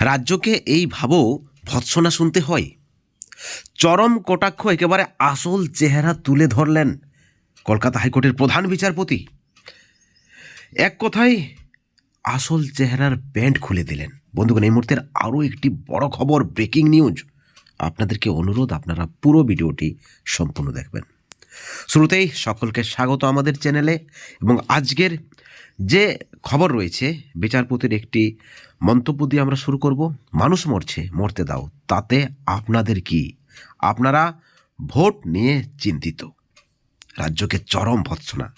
রাজ্যকে এইভাবেও ভৎসনা শুনতে হয়। চরম কটাক্ষ একেবারে আসল চেহারা তুলে ধরলেন কলকাতা হাইকোর্টের প্রধান বিচারপতি। এক কথায়, আসল চেহারার প্যান্ট খুলে দিলেন। বন্ধুগণ, এই মুহূর্তের আরও একটি বড় খবর, ব্রেকিং নিউজ। আপনাদেরকে অনুরোধ, আপনারা পুরো ভিডিওটি সম্পূর্ণ দেখবেন। শুরুতেই সকলকে স্বাগত আমাদের চ্যানেলে এবং আজকের যে খবর রয়েছে, বিচারপতির একটি মন্তব্য দিয়ে আমরা শুরু করব। মানুষ মরছে, মরতে দাও, তাতে আপনাদের কি? আপনারা ভোট নিয়ে চিন্তিত। রাজ্যকে চরম ভৎসনা।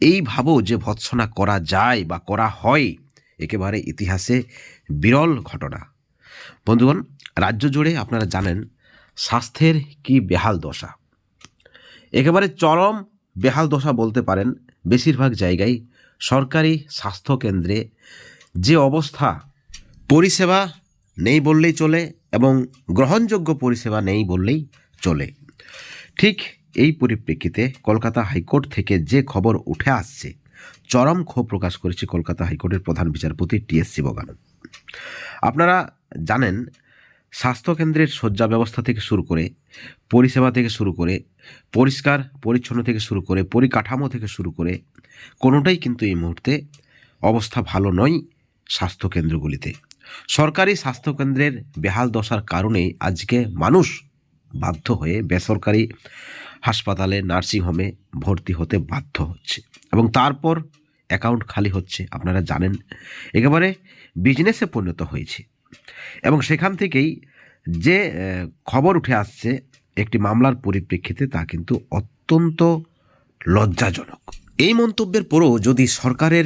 এই ভাবো যে ভৎসনা করা যায় বা করা হয়, একেবারে ইতিহাসে বিরল ঘটনা। বন্ধুগণ, রাজ্য জুড়ে আপনারা জানেন, স্বাস্থ্যের কি বেহাল দশা। একেবারে চরম বেহাল দশা বলতে পারেন বেশিরভাগ জায়গায় সরকারি স্বাস্থ্যকেন্দ্রে যে অবস্থা, পরিষেবা নেই বললেই চলে এবং গ্রহণযোগ্য পরিষেবা নেই বললেই চলে। ঠিক এই পরিপ্রেক্ষিতে কলকাতা হাইকোর্ট থেকে যে খবর উঠে আসছে, চরম ক্ষোভ প্রকাশ করেছে কলকাতা হাইকোর্টের প্রধান বিচারপতি টিএস শিবগানন। আপনারা জানেন স্বাস্থ্যকেন্দ্রের শয্যা ব্যবস্থা থেকে শুরু করে পরিষেবা থেকে শুরু করে, পরিষ্কার, পরিচ্ছন্ন থেকে শুরু করে, পরিকাঠামো থেকে শুরু করে কোনোটাই কিন্তু এই মুহূর্তে অবস্থা ভালো নয় স্বাস্থ্যকেন্দ্রগুলিতে। সরকারি স্বাস্থ্যকেন্দ্রের বেহাল দশার কারণেই আজকে মানুষ বাধ্য হয়ে বেসরকারি হাসপাতালে নার্সিংহোমে ভর্তি হতে বাধ্য হচ্ছে এবং তারপর অ্যাকাউন্ট খালি হচ্ছে, আপনারা জানেন। একেবারে বিজনেসে পরিণত হয়েছে। এবং সেখান থেকেই যে খবর উঠে আসছে একটি মামলার পরিপ্রেক্ষিতে তা কিন্তু অত্যন্ত লজ্জাজনক। এই মন্তব্যের পরও যদি সরকারের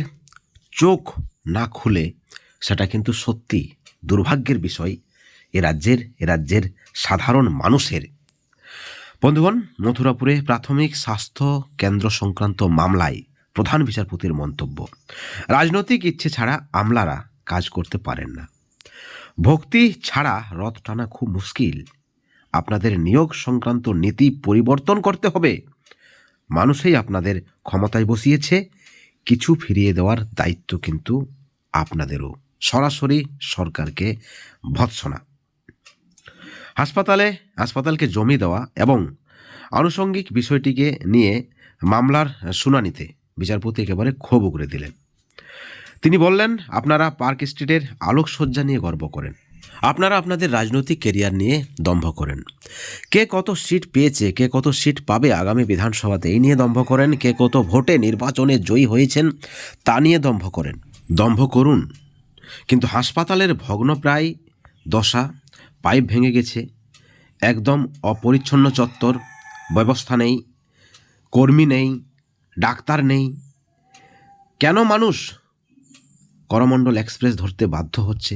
চোখ না খুলে, সেটা কিন্তু সত্যি দুর্ভাগ্যের বিষয়। এ রাজ্যের এ রাজ্যের সাধারণ মানুষের। বন্ধুগণ, মথুরাপুরে প্রাথমিক স্বাস্থ্য কেন্দ্র সংক্রান্ত মামলায় প্রধান বিচারপতির মন্তব্য। রাজনৈতিক ইচ্ছে ছাড়া আমলারা কাজ করতে পারেন না। ভক্তি ছাড়া রথ টানা খুব মুশকিল। আপনাদের নিয়োগ সংক্রান্ত নীতি পরিবর্তন করতে হবে। মানুষই আপনাদের ক্ষমতায় বসিয়েছে, কিছু ফিরিয়ে দেওয়ার দায়িত্ব কিন্তু আপনাদেরও। সরাসরি সরকারকে ভৎসনা। হাসপাতালে, হাসপাতালকে জমি দেওয়া এবং আনুষঙ্গিক বিষয়টিকে নিয়ে মামলার শুনানিতে বিচারপতি একেবারে ক্ষোভ উগড়ে দিলেন। তিনি বললেন, আপনারা পার্ক স্ট্রিটের আলোকসজ্জা নিয়ে গর্ব করেন। আপনারা আপনাদের রাজনৈতিক কেরিয়ার নিয়ে দম্ভ করেন। কে কত সিট পেয়েছে, কে কত সিট পাবে আগামী বিধানসভাতে, এই নিয়ে দম্ভ করেন। কে কত ভোটে নির্বাচনে জয়ী হয়েছেন, তা নিয়ে দম্ভ করেন। দম্ভ করুন। কিন্তু হাসপাতালের ভগ্নপ্রায় দশা, পাইপ ভেঙে গেছে। একদম অপরিচ্ছন্ন চত্বর, ব্যবস্থা নেই, কর্মী নেই, ডাক্তার নেই। কেন মানুষ করমণ্ডল এক্সপ্রেস ধরতে বাধ্য হচ্ছে।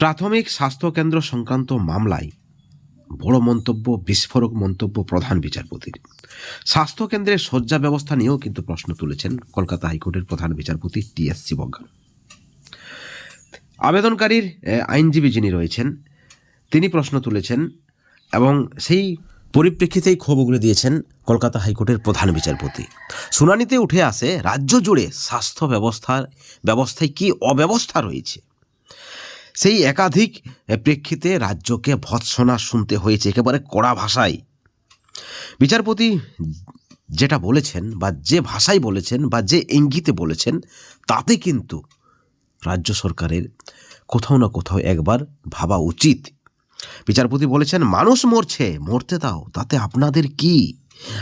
প্রাথমিক স্বাস্থ্যকেন্দ্র সংক্রান্ত মামলায় বড় মন্তব্য, বিস্ফোরক মন্তব্য প্রধান বিচারপতির। স্বাস্থ্যকেন্দ্রের শয্যা ব্যবস্থা নিয়েও কিন্তু প্রশ্ন তুলেছেন কলকাতা হাইকোর্টের প্রধান বিচারপতি টি এস শিবজ্ঞান আবেদনকারীর আইনজীবী যিনি রয়েছেন, তিনি প্রশ্ন তুলেছেন এবং সেই পরিপ্রেক্ষিতেই ক্ষোভ উগড়ে দিয়েছেন কলকাতা হাইকোর্টের প্রধান বিচারপতি। শুনানিতে উঠে আসে, রাজ্য জুড়ে স্বাস্থ্য ব্যবস্থার, ব্যবস্থায় কি অব্যবস্থা রয়েছে? সেই একাধিক প্রেক্ষিতে রাজ্যকে ভৎসনা শুনতে হয়েছে, একেবারে কড়া ভাষায়। বিচারপতি যেটা বলেছেন বা যে ভাষায় বলেছেন বা যে ইঙ্গিতে বলেছেন, তাতে কিন্তু রাজ্য সরকারের কোথাও না কোথাও একবার ভাবা উচিত। বিচারপতি বলেছেন, মানুষ মরছে, মরতে দাও, তাতে আপনাদের কি?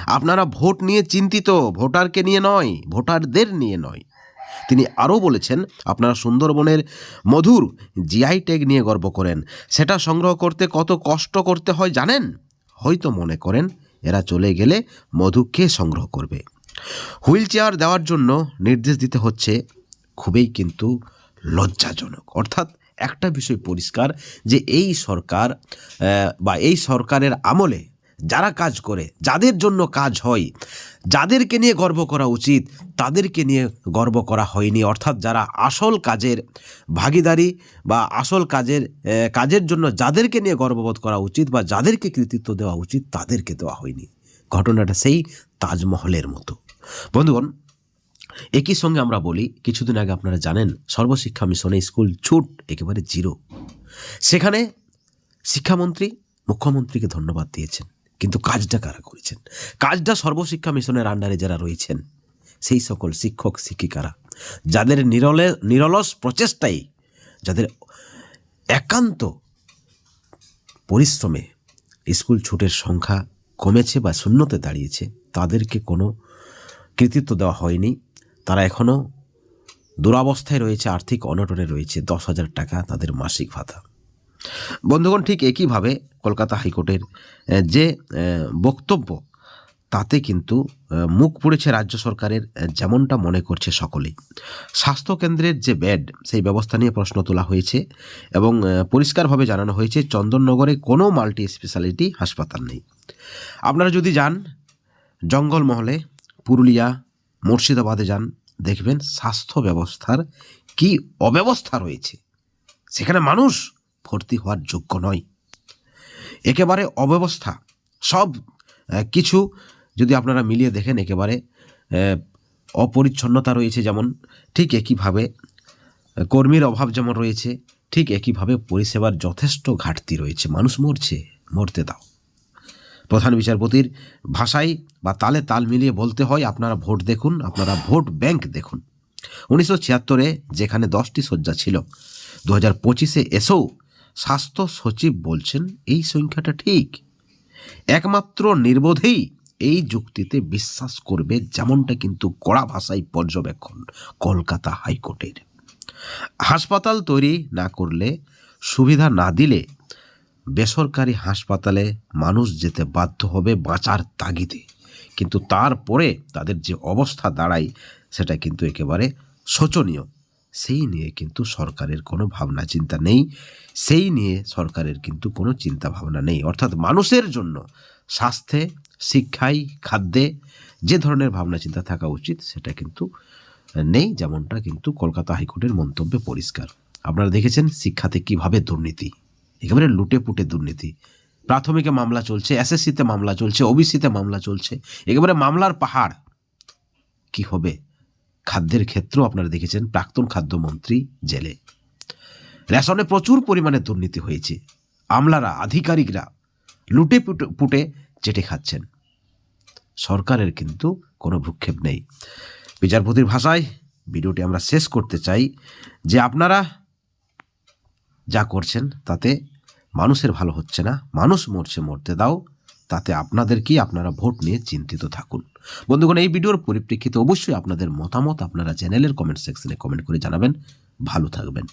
আপনারা ভোট নিয়ে চিন্তিত, ভোটারকে নিয়ে নয়, ভোটারদের নিয়ে নয়। তিনি আরও বলেছেন, আপনারা সুন্দরবনের মধুর জিআই ট্যাগ নিয়ে গর্ব করেন। সেটা সংগ্রহ করতে কত কষ্ট করতে হয় জানেন? হয়তো মনে করেন, এরা চলে গেলে মধু কে সংগ্রহ করবে? হুইল চেয়ার দেওয়ার জন্য নির্দেশ দিতে হচ্ছে, খুবই কিন্তু লজ্জাজনক। অর্থাৎ একটা বিষয় পরিষ্কার যে এই সরকার বা এই সরকারের আমলে যারা কাজ করে, যাদের জন্য কাজ হয়, যাদেরকে নিয়ে গর্ব করা উচিত, তাদেরকে নিয়ে গর্ব করা হয়নি। অর্থাৎ যারা আসল কাজের ভাগিদারি বা আসল কাজের কাজের জন্য যাদেরকে নিয়ে গর্ববোধ করা উচিত বা যাদেরকে কৃতিত্ব দেওয়া উচিত, তাদেরকে দেওয়া হয়নি। ঘটনাটা সেই তাজমহলের মতো। বন্ধুগণ একই সঙ্গে আমরা বলি, কিছুদিন আগে আপনারা জানেন, সর্বশিক্ষা মিশনে স্কুল ছুট একেবারে জিরো। সেখানে শিক্ষামন্ত্রী, মুখ্যমন্ত্রীকে ধন্যবাদ দিয়েছেন। কিন্তু কাজটা কারা করেছেন? কাজটা সর্বশিক্ষা মিশনের আন্ডারে যারা রয়েছেন, সেই সকল শিক্ষক, শিক্ষিকারা, যাদের নিরলে, নিরলস প্রচেষ্টাই যাদের একান্ত পরিশ্রমে স্কুল ছুটের সংখ্যা কমেছে বা শূন্যতে দাঁড়িয়েছে, তাদেরকে কোনো কৃতিত্ব দেওয়া হয়নি। তারা এখনও দুরাবস্থায় রয়েছে, আর্থিক অনটনে রয়েছে, দশ হাজার টাকা তাদের মাসিক ভাতা। বন্ধুগণ, ঠিক একইভাবে কলকাতা হাইকোর্টের যে বক্তব্য, তাতে কিন্তু মুখ পুড়েছে রাজ্য সরকারের যেমনটা মনে করছে সকলেই। স্বাস্থ্যকেন্দ্রের যে বেড, সেই ব্যবস্থা নিয়ে প্রশ্ন তোলা হয়েছে এবং পরিষ্কারভাবে জানানো হয়েছে, চন্দননগরে কোনো মাল্টি স্পেশালিটি হাসপাতাল নেই। আপনারা যদি যান, জঙ্গলমহলে, পুরুলিয়া মুর্শিদাবাদে যান, দেখবেন স্বাস্থ্য ব্যবস্থার কি অব্যবস্থা রয়েছে। সেখানে মানুষ ভর্তি হওয়ার যোগ্য নয়। একেবারে অব্যবস্থা, সব কিছু যদি আপনারা মিলিয়ে দেখেন একেবারে অপরিচ্ছন্নতা রয়েছে যেমন, ঠিক একইভাবে, কর্মীর অভাব যেমন রয়েছে, ঠিক একইভাবে পরিষেবার যথেষ্ট ঘাটতি রয়েছে। মানুষ মরছে, মরতে দাও। প্রধান বিচারপতির ভাষায় বা তালে তাল মিলিয়ে বলতে হয়, আপনারা ভোট দেখুন, আপনারা ভোট ব্যাংক দেখুন। উনিশশো ছিয়াত্তরে যেখানে দশটি শয্যা ছিল, দু হাজার পঁচিশে এসেও স্বাস্থ্য সচিব বলছেন, এই সংখ্যাটা ঠিক। একমাত্র নির্বোধেই এই যুক্তিতে বিশ্বাস করবে, যেমনটা কিন্তু কড়া ভাষায় পর্যবেক্ষণ কলকাতা হাইকোর্টের। হাসপাতাল তৈরি না করলে, সুবিধা না দিলে বেসরকারি হাসপাতালে মানুষ যেতে বাধ্য হবে বাঁচার তাগিদে। কিন্তু তারপরে তাদের যে অবস্থা দাঁড়ায়, সেটা কিন্তু একেবারে শোচনীয়। সেই নিয়ে কিন্তু সরকারের কোনো ভাবনা চিন্তা নেই। সেই নিয়ে সরকারের কিন্তু কোনো চিন্তা ভাবনা নেই। অর্থাৎ মানুষের জন্য স্বাস্থ্যে, শিক্ষায়, খাদ্যে যে ধরনের ভাবনা চিন্তা থাকা উচিত, সেটা কিন্তু নেই, যেমনটা কিন্তু কলকাতা হাইকোর্টের মন্তব্যে পরিষ্কার। আপনারা দেখেছেন শিক্ষাতে কীভাবে দুর্নীতি। একেবারে লুটে পুটে দুর্নীতি। প্রাথমিকে মামলা চলছে, এসএসসিতে মামলা চলছে, ওবিসিতে মামলা চলছে। একেবারে মামলার পাহাড়। কি হবে? খাদ্যের ক্ষেত্রেও আপনারা দেখেছেন, প্রাক্তন খাদ্যমন্ত্রী জেলে। রেশনে প্রচুর পরিমাণে দুর্নীতি হয়েছে। আমলারা, আধিকারিকরা লুটে পুটে চেটে খাচ্ছেন। সরকারের কিন্তু কোনো ভ্রুক্ষেপ নেই। বিচারপতির ভাষায় ভিডিওটি আমরা শেষ করতে চাই যে আপনারা যা করছেন তাতে মানুষের ভালো হচ্ছে না। মানুষ মরছে, মরতে দাও। তাতে আপনাদেরকেই আপনারা ভোট নিয়ে চিন্তিত থাকুন। বন্ধুগণ, এই ভিডিওর পরিপ্রেক্ষিতে অবশ্যই আপনাদের মতামত আপনারা চ্যানেলের কমেন্ট সেকশনে কমেন্ট করে জানাবেন। ভালো থাকবেন।